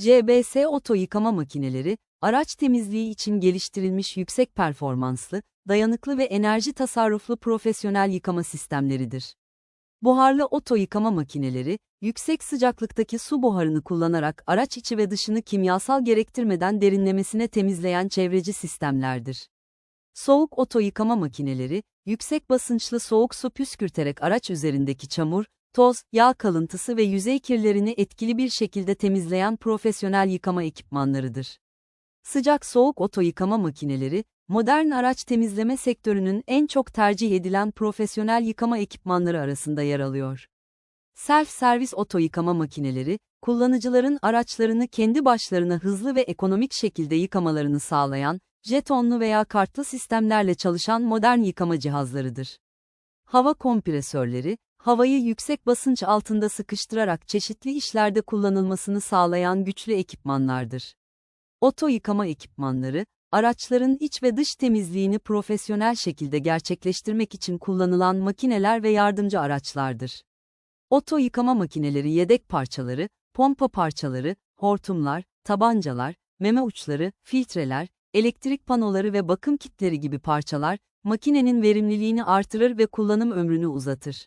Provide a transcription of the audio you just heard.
JBS oto yıkama makineleri, araç temizliği için geliştirilmiş yüksek performanslı, dayanıklı ve enerji tasarruflu profesyonel yıkama sistemleridir. Buharlı oto yıkama makineleri, yüksek sıcaklıktaki su buharını kullanarak araç içi ve dışını kimyasal gerektirmeden derinlemesine temizleyen çevreci sistemlerdir. Soğuk oto yıkama makineleri, yüksek basınçlı soğuk su püskürterek araç üzerindeki çamur, toz, yağ kalıntısı ve yüzey kirlerini etkili bir şekilde temizleyen profesyonel yıkama ekipmanlarıdır. Sıcak soğuk oto yıkama makineleri, modern araç temizleme sektörünün en çok tercih edilen profesyonel yıkama ekipmanları arasında yer alıyor. Self-servis oto yıkama makineleri, kullanıcıların araçlarını kendi başlarına hızlı ve ekonomik şekilde yıkamalarını sağlayan, jetonlu veya kartlı sistemlerle çalışan modern yıkama cihazlarıdır. Hava kompresörleri, havayı yüksek basınç altında sıkıştırarak çeşitli işlerde kullanılmasını sağlayan güçlü ekipmanlardır. Oto yıkama ekipmanları, araçların iç ve dış temizliğini profesyonel şekilde gerçekleştirmek için kullanılan makineler ve yardımcı araçlardır. Oto yıkama makineleri yedek parçaları, pompa parçaları, hortumlar, tabancalar, meme uçları, filtreler, elektrik panoları ve bakım kitleri gibi parçalar, makinenin verimliliğini artırır ve kullanım ömrünü uzatır.